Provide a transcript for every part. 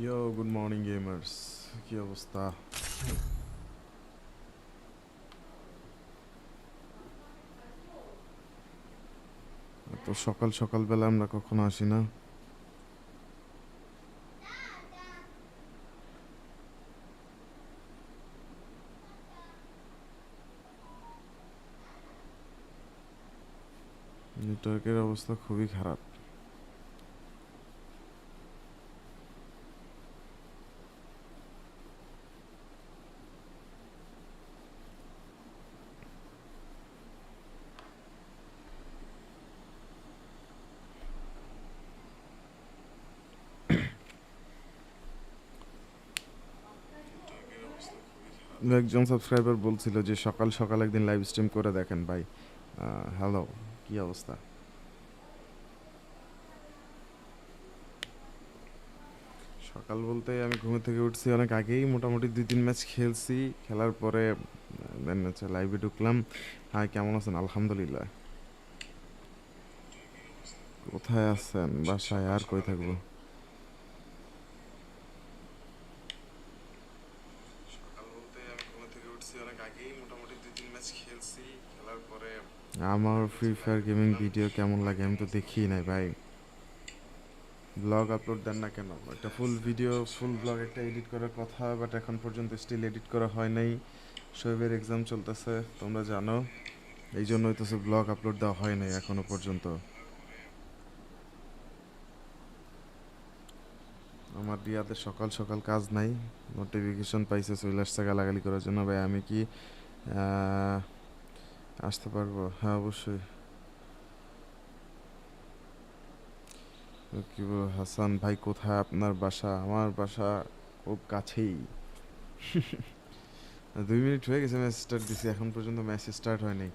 Yo good morning gamers কি অবস্থা? তো সকাল সকাল বেলা আমরা কখনো আসি না। নেটওয়ার্কের অবস্থা খুবই খারাপ। একজন সাবস্ক্রাইবার বলছিল যে সকাল সকাল একদিন লাইভ স্ট্রিম করে দেখেন ভাই। হ্যালো কি অবস্থা? সকাল বলতে আমি ঘুমে থেকে উঠছি অনেক আগেই, মোটামুটি দুই তিন ম্যাচ খেলছি, খেলার পরে লাইভে ঢুকলাম। হ্যাঁ কেমন আছেন? আলহামদুলিল্লাহ। কোথায় আছেন? বাসায় আর কই থাকব সকাল বলতে আমি ঘুম থেকে উঠছি অনেক আগেই মোটামুটি দুই তিন ম্যাচ খেলছি খেলার পরে আমার ফ্রি ফায়ার গেমিং ভিডিও কেমন লাগে আমি তো দেখি নাই ভাই। ব্লগ আপলোড দেন না কেন? একটা ফুল ভিডিও ফুল ব্লগ একটা এডিট করার কথা বাট এখন পর্যন্ত স্টিল এডিট করা হয় নাই। শোয়েবের এক্সাম চলতেছে, তোমরা জানো। এই জন্যই তো ব্লগ আপলোড দেওয়া হয় নাই এখনও পর্যন্ত। আমার রিয়াদের সকাল সকাল কাজ নাই। নোটিফিকেশন পাইছে, চলে আসছে গালাগালি করার জন্য। ভাই, আমি কি আসতে পারব। হ্যাঁ অবশ্যই। কি বলব, হাসান ভাই কোথায়? আপনার বাসা? আমার বাসা খুব কাছেই। দুই মিনিট হয়ে গেছে ম্যাচ স্টার্ট দিছি এখন পর্যন্ত ম্যাচ স্টার্ট হয়নি।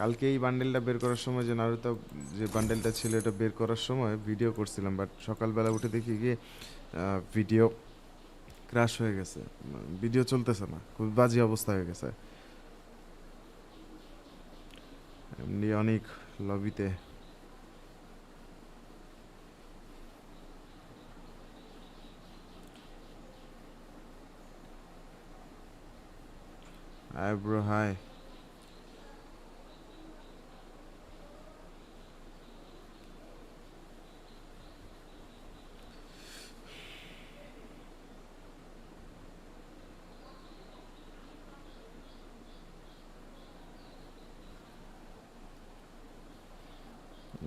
কালকে এই বান্ডেলটা বের করার সময় যে নারুতো যে বান্ডেলটা ছিল এটা বের করার সময় ভিডিও করছিলাম বাট সকালবেলা উঠে দেখি গিয়ে ভিডিও ক্র্যাশ হয়ে গেছে। ভিডিও চলতেছে না খুব বাজে অবস্থা হয়ে গেছে। এমনি অনেক লবিতে আইব্রো bro,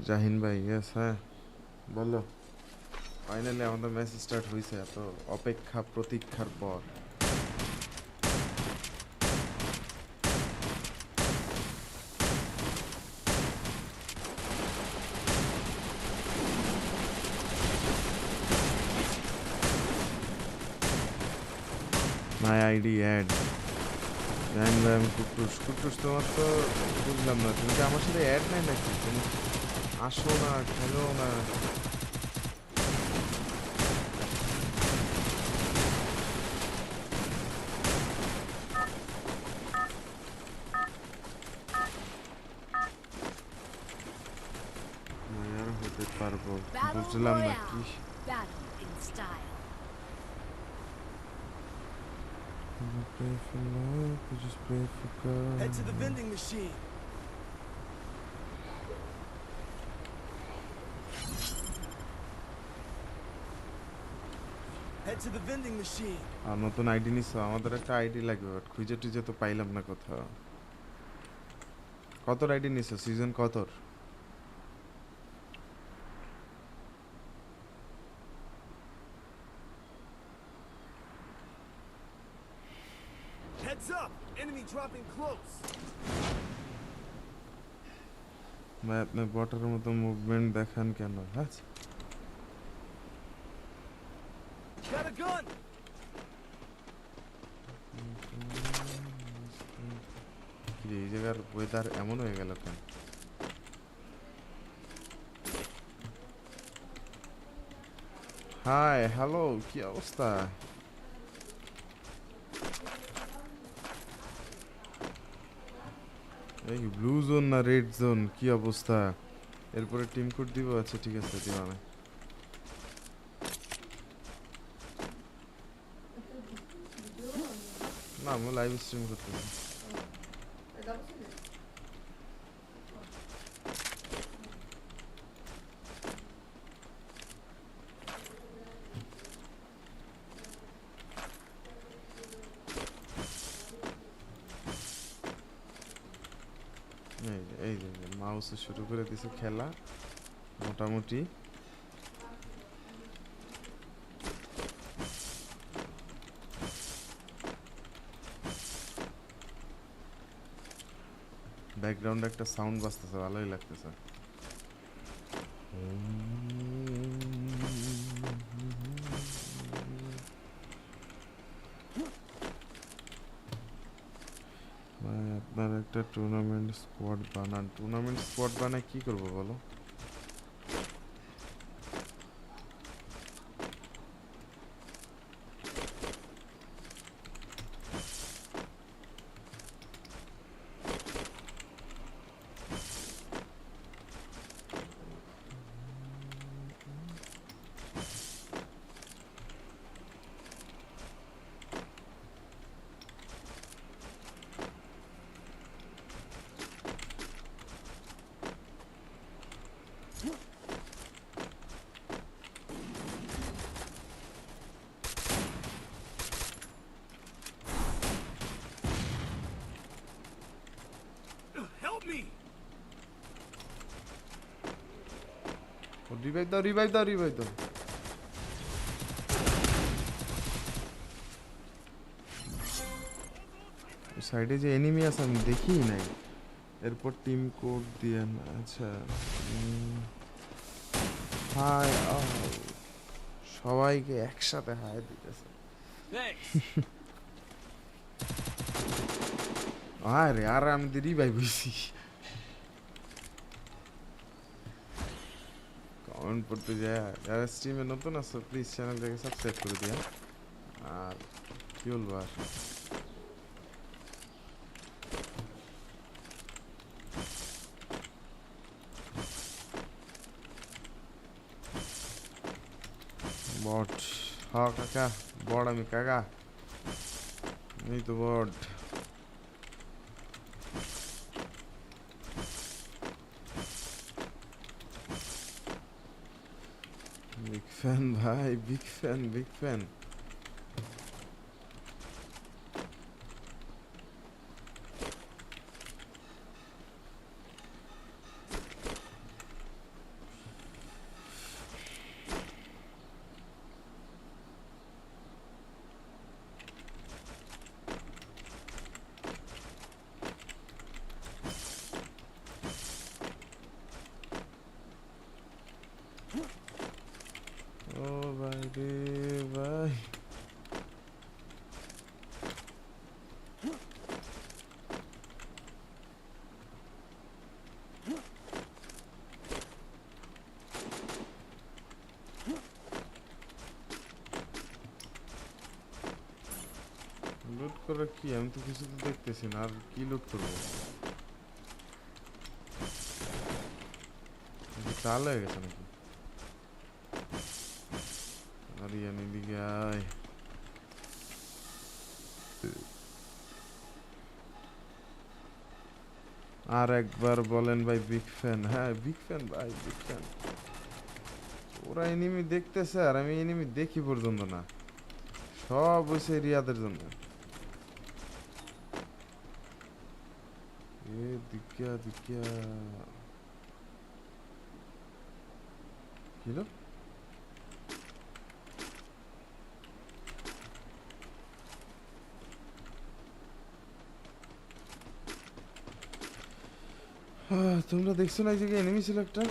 জাহিন ভাই ইয়েস হ্যাঁ। বলো। ফাইনালি আমাদের ম্যাচ স্টার্ট হয়েছে এত অপেক্ষা প্রতীক্ষার পর। মাই আইডি অ্যাড র্যাম র্যাম কুটুস কুটুস তোমার তো বুঝলাম না, তুমি কি আমার সাথে অ্যাড নাই নাকি? তুমি আসো না খেলো না আমি আর হতে পারবো Battle বুঝলাম না Royale. কি Battle in style. You pray for love, you just pray for God. Head to the vending machine. নতুন আইডি নিছ আমাদের একটা আইডি লাগবে বাট খুঁজে টুজে তো পাইলাম না কোথাও। কত আইডি নিছ? সিজন কতর? Heads up! Enemy dropping close. ভাই আপনি বটার মতো মুভমেন্ট দেখান কেন হ্যাঁ ওয়েদার এমন হয়ে গেল কেন হাই হ্যালো কি অবস্থা? এই ব্লু জোন না রেড জোন কি অবস্থা? এরপরে টিম কোড দিব? আচ্ছা ঠিক আছে, দিব না না, আমি লাইভ স্ট্রিম করতে পারি যে মাউসে শুরু করে দিছে খেলা মোটামুটি। ব্যাকগ্রাউন্ডে একটা সাউন্ড বাজতেছে ভালোই লাগতেছে ভাই আপনার একটা টুর্নামেন্ট স্কোয়াড বানান। টুর্নামেন্ট স্কোয়াড বানায় কি করব বলো? রিভাইভ দাও রিভাইভ দাও রিভাইভ দাও। সাইডে যে এনিমি আছে আমি দেখি নাই। এরপর টিম কোড দিয়ে আচ্ছা হাই সবাইকে একসাথে হাই দিতেছে। আরে আর আমি রিভাইভ হইছি। কমেন্ট পড়তে যায় যারা স্ট্রিমে নতুন আছো প্লিজ চ্যানেলটাকে সাবস্ক্রাইব করে দিয়া আর কি বলব আর বট হ কাকা বড় আমি কাকা এই তো বট বিগ ফ্যান ভাই বিগ ফ্যান বিগ ফ্যান ও ভাই রে ভাই লুট করে কি? আমি তো কিছু তো দেখতেছি না, আর কি লুট করব? চাল হয়ে গেছে নাকি? আর একবার বলেন ভাই বিগ ফ্যান হ্যাঁ বিগ ফ্যান ভাই বিগ ফ্যান ওরা এনিমি দেখতেছে, আর আমি এনিমি দেখি পর্যন্ত না। সব হয়েছে রিয়াদের জন্য। এ দিকা দিকা কি হলো? আহ, তোমরা দেখছ না এই জায়গায় এনিমি ছিল একটা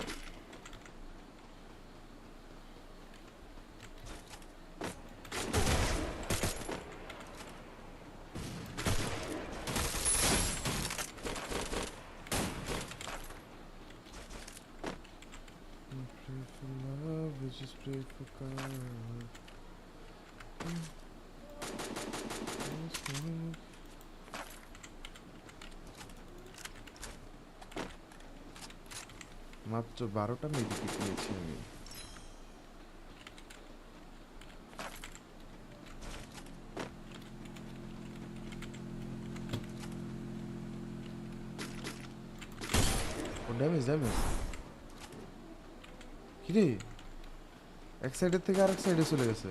মাত্র বারোটা মেডিকে পেয়েছি আমি। ও ড্যামেজ ড্যামেজ কিরে? এক সাইডের থেকে আরেক সাইডে চলে গেছে।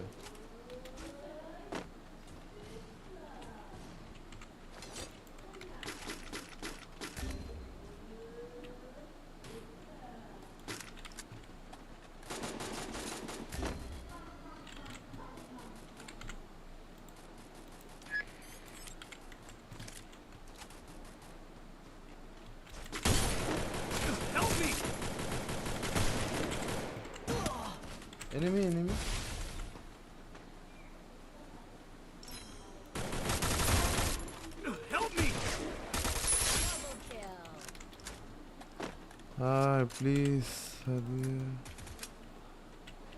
Please, Sadia.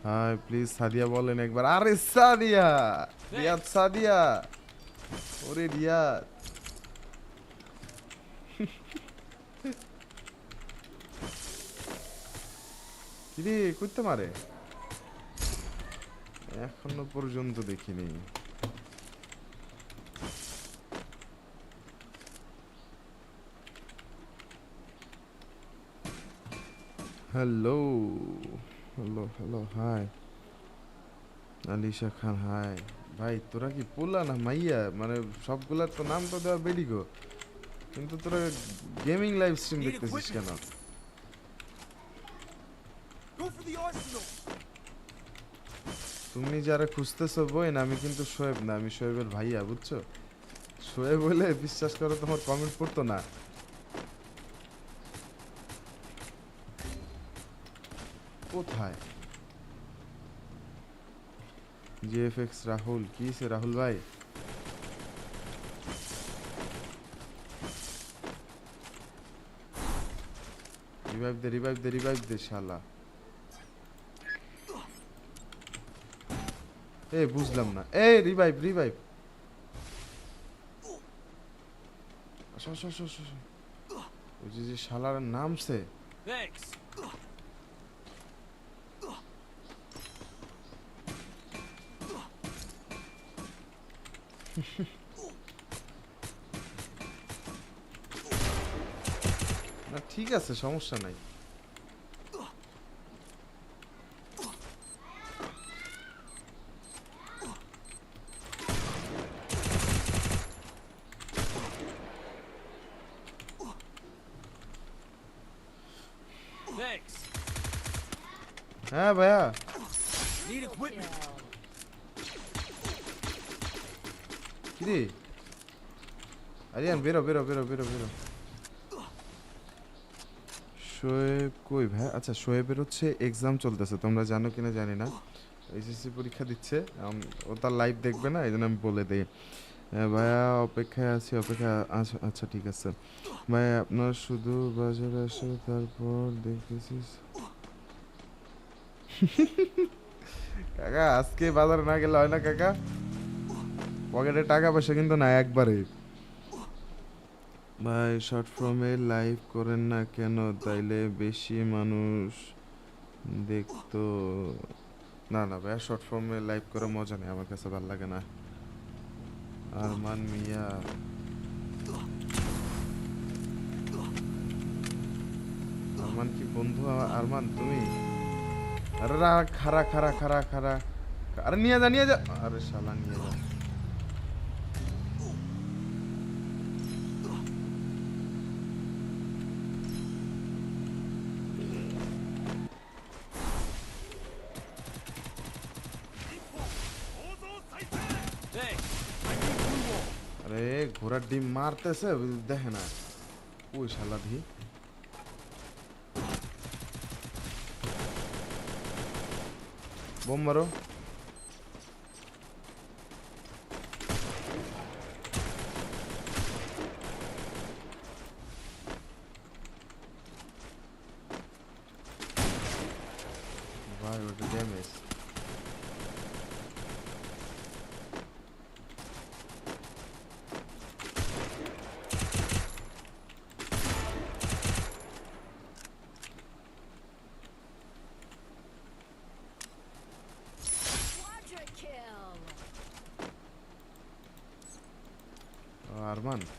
Hi please, Sadia বলেন একবার। আরে, সাদিয়া! রিয়াদ সাদিয়া! ওরে রিয়াদ! কিরে করতে মারে? এখনও পর্যন্ত দেখিনি। Hello hello hello hi Alisha Khan hi ভাই তোরা কি পোলা না মাইয়া? মানে সবগুলার তো নাম তো দেওয়া বেডি গো। কিন্তু তোরা গেমিং লাইভ স্ট্রিম দেখতেছিস কেন! তুমি যারা খুঁজতেছো বই না আমি কিন্তু শোয়েব না আমি শোয়েবের ভাইয়া বুঝছ? শোয়েব বলে বিশ্বাস করো তোমার কমেন্ট পড়তো না। কোথায়? জিএফএক্স রাহুল কি রাহুল ভাই? রিভাইভ দে রিভাইভ দে রিভাইভ দে শালা। এ, বুঝলাম না। এ রিভাইভ রিভাইভ। ওই যে শালার নামছে Thanks. না ঠিক আছে সমস্যা নাই Thanks. হ্যাঁ ভাইয়া কিরে আরিয়ান বেরো বেরো বেরো বেরো বেরো শোয়েব কই ভাই? আচ্ছা শোয়েবের হচ্ছে এক্সাম চলতেছে, তোমরা জানো কিনা জানি না। এইচএসসি পরীক্ষা দিচ্ছে ও তার লাইভ দেখবে না এই জন্য আমি বলে দিই। ভাইয়া, অপেক্ষায় আছি, অপেক্ষা আচ্ছা ঠিক আছে। ভাই আপনার শুধু বাজারে আসে, তারপর দেখতেছিস কাকা, আজকে বাজারে না গেলে হয় না, কাকা? পকেটে টাকা পয়সা কিন্তু না একবারে। ভাই, শর্ট ফর্মে লাইভ করেন না কেন? তাইলে বেশি মানুষ দেখতো। না না ভাই শর্ট ফর্মে লাইভ করে মজা নেই, আমার কাছে ভালো লাগে না। আরমান মিয়া। আরমান কি বন্ধু? আরমান, তুমি? আরে খারা খারা খারা খারা আরে নিয়ে যা নিয়ে যা। আরে শালা, নিয়ে যা। আরে ঘোড়ার ডিম মারতেছে দেখে না ওই শালা ধি বোম মারো ভাই ওটা ড্যামেজ Mann.